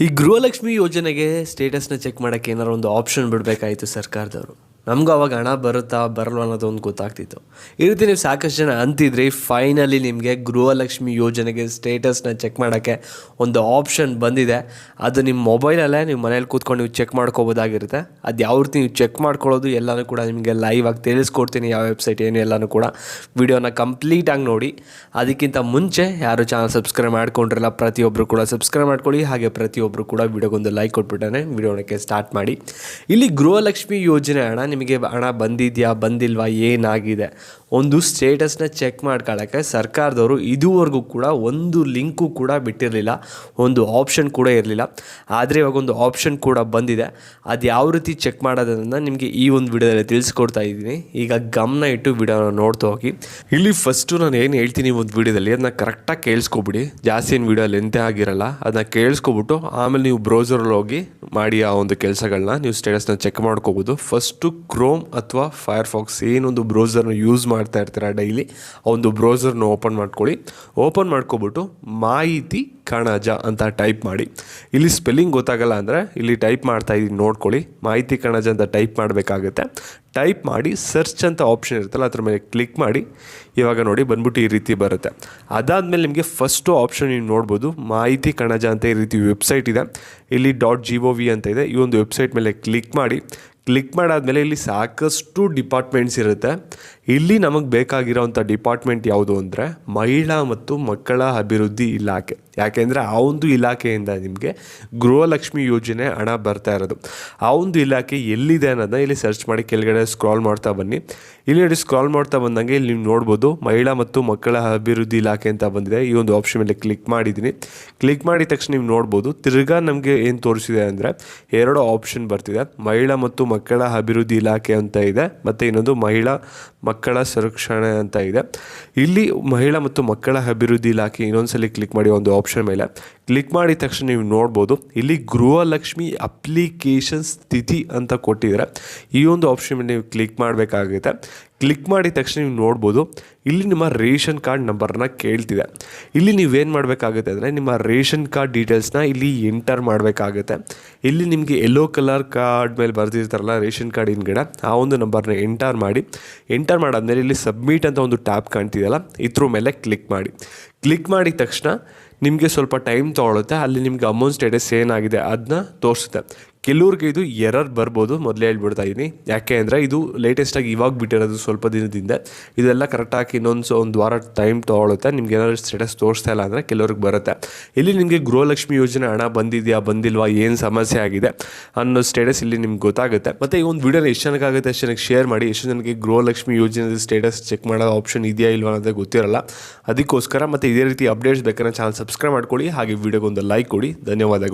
ಈ ಗೃಹಲಕ್ಷ್ಮಿ ಯೋಜನೆಗೆ ಸ್ಟೇಟಸ್ನ ಚೆಕ್ ಮಾಡೋಕ್ಕೆ ಏನಾರು ಒಂದು ಆಪ್ಷನ್ ಬಿಡಬೇಕಾಯಿತು ಸರ್ಕಾರದವರು? ನಮಗೂ ಅವಾಗ ಹಣ ಬರುತ್ತಾ ಬರಲ್ವ ಅನ್ನೋದು ಒಂದು ಗೊತ್ತಾಗ್ತಿತ್ತು. ಈ ರೀತಿ ನೀವು ಸಾಕಷ್ಟು ಜನ ಅಂತಿದ್ರಿ ಫೈನಲಿ ನಿಮಗೆ ಗೃಹಲಕ್ಷ್ಮಿ ಯೋಜನೆಗೆ ಸ್ಟೇಟಸ್ನ ಚೆಕ್ ಮಾಡೋಕ್ಕೆ ಒಂದು ಆಪ್ಷನ್ ಬಂದಿದೆ. ಅದು ನಿಮ್ಮ ಮೊಬೈಲಲ್ಲೇ ನೀವು ಮನೇಲಿ ಕೂತ್ಕೊಂಡು ನೀವು ಚೆಕ್ ಮಾಡ್ಕೋಬೋದಾಗಿರುತ್ತೆ. ಅದು ಯಾವ ರೀತಿ ನೀವು ಚೆಕ್ ಮಾಡ್ಕೊಳ್ಳೋದು ಎಲ್ಲನೂ ಕೂಡ ನಿಮಗೆ ಲೈವ್ ಆಗಿ ತಿಳಿಸ್ಕೊಡ್ತೀನಿ, ಯಾವ ವೆಬ್ಸೈಟ್ ಏನು ಎಲ್ಲನೂ ಕೂಡ. ವಿಡಿಯೋನ ಕಂಪ್ಲೀಟಾಗಿ ನೋಡಿ. ಅದಕ್ಕಿಂತ ಮುಂಚೆ ಯಾರು ಚಾನಲ್ ಸಬ್ಸ್ಕ್ರೈಬ್ ಮಾಡ್ಕೊಂಡಿರಲ್ಲ ಪ್ರತಿಯೊಬ್ಬರು ಕೂಡ ಸಬ್ಸ್ಕ್ರೈಬ್ ಮಾಡ್ಕೊಳ್ಳಿ. ಹಾಗೆ ಪ್ರತಿಯೊಬ್ಬರು ಕೂಡ ವಿಡಿಯೋಗೊಂದು ಲೈಕ್ ಕೊಟ್ಬಿಟ್ಟಾನೆ ವಿಡಿಯೋನಕ್ಕೆ ಸ್ಟಾರ್ಟ್ ಮಾಡಿ. ಇಲ್ಲಿ ಗೃಹಲಕ್ಷ್ಮಿ ಯೋಜನೆ ಹಣ ನಿಮಗೆ ಹಣ ಬಂದಿದೆಯಾ, ಬಂದಿಲ್ವಾ, ಏನಾಗಿದೆ? ಒಂದು ಸ್ಟೇಟಸ್ನ ಚೆಕ್ ಮಾಡ್ಕೊಳ್ಳೋಕ್ಕೆ ಸರ್ಕಾರದವರು ಇದುವರೆಗೂ ಕೂಡ ಒಂದು ಲಿಂಕು ಕೂಡ ಬಿಟ್ಟಿರಲಿಲ್ಲ. ಒಂದು ಆಪ್ಷನ್ ಕೂಡ ಇರಲಿಲ್ಲ. ಆದರೆ ಇವಾಗ ಒಂದು ಆಪ್ಷನ್ ಕೂಡ ಬಂದಿದೆ. ಅದು ಯಾವ ರೀತಿ ಚೆಕ್ ಮಾಡೋದನ್ನು ನಿಮಗೆ ಈ ಒಂದು ವಿಡಿಯೋದಲ್ಲಿ ತಿಳಿಸ್ಕೊಡ್ತಾ ಇದ್ದೀನಿ. ಈಗ ಗಮನ ಇಟ್ಟು ವಿಡಿಯೋನ ನೋಡ್ತಾ ಹೋಗಿ. ಇಲ್ಲಿ ಫಸ್ಟು ನಾನು ಏನು ಹೇಳ್ತೀನಿ ಒಂದು ವಿಡಿಯೋದಲ್ಲಿ ಅದನ್ನ ಕರೆಕ್ಟಾಗಿ ಕೇಳಿಸ್ಕೊಬಿಡಿ. ಜಾಸ್ತಿ ಏನು ವಿಡಿಯೋ ಲೆಂತೆ ಆಗಿರಲ್ಲ ಅದನ್ನ ಕೇಳಿಸ್ಕೊಬಿಟ್ಟು ಆಮೇಲೆ ನೀವು ಬ್ರೌಸರಲ್ಲಿ ಹೋಗಿ ಮಾಡಿ ಆ ಒಂದು ಕೆಲಸಗಳನ್ನ ನೀವು ಸ್ಟೇಟಸ್ನ ಚೆಕ್ ಮಾಡ್ಕೋಬೋದು. ಫಸ್ಟು ಕ್ರೋಮ್ ಅಥವಾ ಫೈರ್ಫಾಕ್ಸ್ ಏನೊಂದು ಬ್ರೌಸರ್ನ ಯೂಸ್ ಮಾಡ್ತಾ ಇರ್ತೀರ ಡೈಲಿ ಆ ಒಂದು ಬ್ರೌಸರ್ನ ಓಪನ್ ಮಾಡ್ಕೊಳ್ಳಿ. ಓಪನ್ ಮಾಡ್ಕೊಬಿಟ್ಟು ಮಾಹಿತಿ ಕಣಜ ಅಂತ ಟೈಪ್ ಮಾಡಿ. ಇಲ್ಲಿ ಸ್ಪೆಲ್ಲಿಂಗ್ ಗೊತ್ತಾಗಲ್ಲ ಅಂದರೆ ಇಲ್ಲಿ ಟೈಪ್ ಮಾಡ್ತಾ ಇದ್ದೀನಿ, ನೋಡ್ಕೊಳ್ಳಿ. ಮಾಹಿತಿ ಕಣಜ ಅಂತ ಟೈಪ್ ಮಾಡಬೇಕಾಗುತ್ತೆ. ಟೈಪ್ ಮಾಡಿ ಸರ್ಚ್ ಅಂತ ಆಪ್ಷನ್ ಇರುತ್ತಲ್ಲ, ಅದ್ರ ಮೇಲೆ ಕ್ಲಿಕ್ ಮಾಡಿ. ಇವಾಗ ನೋಡಿ, ಬಂದ್ಬಿಟ್ಟು ಈ ರೀತಿ ಬರುತ್ತೆ. ಅದಾದಮೇಲೆ ನಿಮಗೆ ಫಸ್ಟು ಆಪ್ಷನ್ ನೀವು ನೋಡ್ಬೋದು, ಮಾಹಿತಿ ಕಣಜ ಅಂತ ಈ ರೀತಿ ವೆಬ್ಸೈಟ್ ಇದೆ. ಇಲ್ಲಿ ಡಾಟ್ ಜಿ ಒ ವಿ ಅಂತ ಇದೆ. ಈ ಒಂದು ವೆಬ್ಸೈಟ್ ಮೇಲೆ ಕ್ಲಿಕ್ ಮಾಡಿ ಕ್ಲಿಕ್ ಮಾಡಾದಮೇಲೆ ಇಲ್ಲಿ ಸಾಕಷ್ಟು ಡಿಪಾರ್ಟ್ಮೆಂಟ್ಸ್ ಇರುತ್ತೆ. ಇಲ್ಲಿ ನಮಗೆ ಬೇಕಾಗಿರೋವಂಥ ಡಿಪಾರ್ಟ್ಮೆಂಟ್ ಯಾವುದು ಅಂದರೆ ಮಹಿಳಾ ಮತ್ತು ಮಕ್ಕಳ ಅಭಿವೃದ್ಧಿ ಇಲಾಖೆ. ಯಾಕೆಂದರೆ ಆ ಒಂದು ಇಲಾಖೆಯಿಂದ ನಿಮಗೆ ಗೃಹಲಕ್ಷ್ಮಿ ಯೋಜನೆ ಹಣ ಬರ್ತಾ ಇರೋದು. ಆ ಒಂದು ಇಲಾಖೆ ಎಲ್ಲಿದೆ ಅನ್ನೋದನ್ನ ಇಲ್ಲಿ ಸರ್ಚ್ ಮಾಡಿ ಕೆಳಗಡೆ ಸ್ಕ್ರಾಲ್ ಮಾಡ್ತಾ ಬನ್ನಿ. ಇಲ್ಲಿ ನೋಡಿ ಸ್ಕ್ರಾಲ್ ಮಾಡ್ತಾ ಬಂದಂಗೆ ಇಲ್ಲಿ ನೀವು ನೋಡ್ಬೋದು ಮಹಿಳಾ ಮತ್ತು ಮಕ್ಕಳ ಅಭಿವೃದ್ಧಿ ಇಲಾಖೆ ಅಂತ ಬಂದಿದೆ. ಈ ಒಂದು ಆಪ್ಷನ್ ಮೇಲೆ ಕ್ಲಿಕ್ ಮಾಡಿದ್ದೀನಿ. ಕ್ಲಿಕ್ ಮಾಡಿದ ತಕ್ಷಣ ನೀವು ನೋಡ್ಬೋದು ತಿರ್ಗಾ ನಮಗೆ ಏನು ತೋರಿಸಿದೆ ಅಂದರೆ ಎರಡು ಆಪ್ಷನ್ ಬರ್ತಿದೆ. ಮಹಿಳಾ ಮತ್ತು ಮಕ್ಕಳ ಅಭಿವೃದ್ಧಿ ಇಲಾಖೆ ಅಂತ ಇದೆ. ಮತ್ತು ಇನ್ನೊಂದು ಮಹಿಳಾ ಮಕ್ಕಳ ಸಂರಕ್ಷಣೆ ಅಂತ ಇದೆ. ಇಲ್ಲಿ ಮಹಿಳಾ ಮತ್ತು ಮಕ್ಕಳ ಅಭಿವೃದ್ಧಿ ಇಲಾಖೆ ಇನ್ನೊಂದ್ಸಲಿ ಕ್ಲಿಕ್ ಮಾಡಿ ಒಂದು ಆಪ್ಷನ್ ಮೇಲೆ. ಕ್ಲಿಕ್ ಮಾಡಿದ ತಕ್ಷಣ ನೀವು ನೋಡ್ಬೋದು, ಇಲ್ಲಿ ಗೃಹಲಕ್ಷ್ಮಿ ಅಪ್ಲಿಕೇಶನ್ ಸ್ಥಿತಿ ಅಂತ ಕೊಟ್ಟಿದ್ದಾರೆ. ಈ ಒಂದು ಆಪ್ಷನ್ ನೀವು ಕ್ಲಿಕ್ ಮಾಡಬೇಕಾಗುತ್ತೆ. ಕ್ಲಿಕ್ ಮಾಡಿದ ತಕ್ಷಣ ನೀವು ನೋಡ್ಬೋದು, ಇಲ್ಲಿ ನಿಮ್ಮ ರೇಷನ್ ಕಾರ್ಡ್ ನಂಬರ್ನ ಕೇಳ್ತಿದೆ. ಇಲ್ಲಿ ನೀವೇನು ಮಾಡಬೇಕಾಗುತ್ತೆ ಅಂದರೆ, ನಿಮ್ಮ ರೇಷನ್ ಕಾರ್ಡ್ ಡೀಟೇಲ್ಸ್ನ ಇಲ್ಲಿ ಎಂಟರ್ ಮಾಡಬೇಕಾಗುತ್ತೆ. ಇಲ್ಲಿ ನಿಮಗೆ ಎಲ್ಲೋ ಕಲರ್ ಕಾರ್ಡ್ ಮೇಲೆ ಬರೆದಿರ್ತಾರಲ್ಲ ರೇಷನ್ ಕಾರ್ಡ್ ಹಿಂದ್ಗಡೆ, ಆ ಒಂದು ನಂಬರ್ನ ಎಂಟರ್ ಮಾಡಿ. ಎಂಟರ್ ಮಾಡಾದ್ಮೇಲೆ ಇಲ್ಲಿ ಸಬ್ಮಿಟ್ ಅಂತ ಒಂದು ಟ್ಯಾಬ್ ಕಾಣ್ತಿದೆಯಲ್ಲ, ಇದ್ರ ಮೇಲೆ ಕ್ಲಿಕ್ ಮಾಡಿ. ಕ್ಲಿಕ್ ಮಾಡಿದ ತಕ್ಷಣ ನಿಮಗೆ ಸ್ವಲ್ಪ ಟೈಮ್ ತೊಗೊಳುತ್ತೆ ಅಲ್ಲಿ ನಿಮ್ಗೆ ಅಮೌಂಟ್ ಸ್ಟೇಟಸ್ ಏನಾಗಿದೆ ಅದನ್ನ ತೋರಿಸುತ್ತೆ. ಕೆಲವ್ರಿಗೆ ಇದು ಎರರ್ ಬರ್ಬೋದು, ಮೊದಲೇ ಹೇಳ್ಬಿಡ್ತಾ ಇದ್ದೀನಿ ಯಾಕೆ ಅಂದರೆ ಇದು ಲೇಟೆಸ್ಟಾಗಿ ಇವಾಗ ಬಿಟ್ಟಿರೋದು ಸ್ವಲ್ಪ ದಿನದಿಂದ. ಇದೆಲ್ಲ ಕರೆಕ್ಟಾಗಿ ಇನ್ನೊಂದು ಒಂದು ವಾರ ಟೈಮ್ ತೊಗೊಳುತ್ತೆ. ನಿಮ್ಗೆ ಏನಾದರೂ ಸ್ಟೇಟಸ್ ತೋರಿಸ್ತಾ ಇಲ್ಲ ಅಂದರೆ ಕೆಲವ್ರಿಗೆ ಬರುತ್ತೆ. ಇಲ್ಲಿ ನಿಮಗೆ ಗೃಹಲಕ್ಷ್ಮಿ ಯೋಜನೆ ಹಣ ಬಂದಿದೆಯಾ, ಬಂದಿಲ್ವಾ, ಏನು ಸಮಸ್ಯೆ ಆಗಿದೆ ಅನ್ನೋ ಸ್ಟೇಟಸ್ ಇಲ್ಲಿ ನಿಮ್ಗೆ ಗೊತ್ತಾಗುತ್ತೆ. ಮತ್ತು ಈ ಒಂದು ವೀಡಿಯೋನ ಎಷ್ಟು ಜನಕ್ಕಾಗುತ್ತೆ ಅಷ್ಟು ಜನಕ್ಕೆ ಶೇರ್ ಮಾಡಿ, ಎಷ್ಟು ಜನಕ್ಕೆ ಗೃಹಲಕ್ಷ್ಮಿ ಯೋಜನೆ ಸ್ಟೇಟಸ್ ಚೆಕ್ ಮಾಡೋ ಆಪ್ಷನ್ ಇದೆಯಾ, ಇಲ್ವಾ ಅನ್ನೋದೇ ಗೊತ್ತಿರಲ್ಲ. ಅದಕ್ಕೋಸ್ಕರ ಮತ್ತು ಇದೇ ರೀತಿ ಅಪ್ಡೇಟ್ಸ್ ಬೇಕಾದ್ರೆ ಚಾನಲ್ ಸಬ್ಸ್ಕ್ರೈಬ್ ಮಾಡ್ಕೊಳ್ಳಿ. ಹಾಗೆ ವಿಡಿಯೋಗೊಂದು ಲೈಕ್ ಕೊಡಿ. ಧನ್ಯವಾದಗಳು.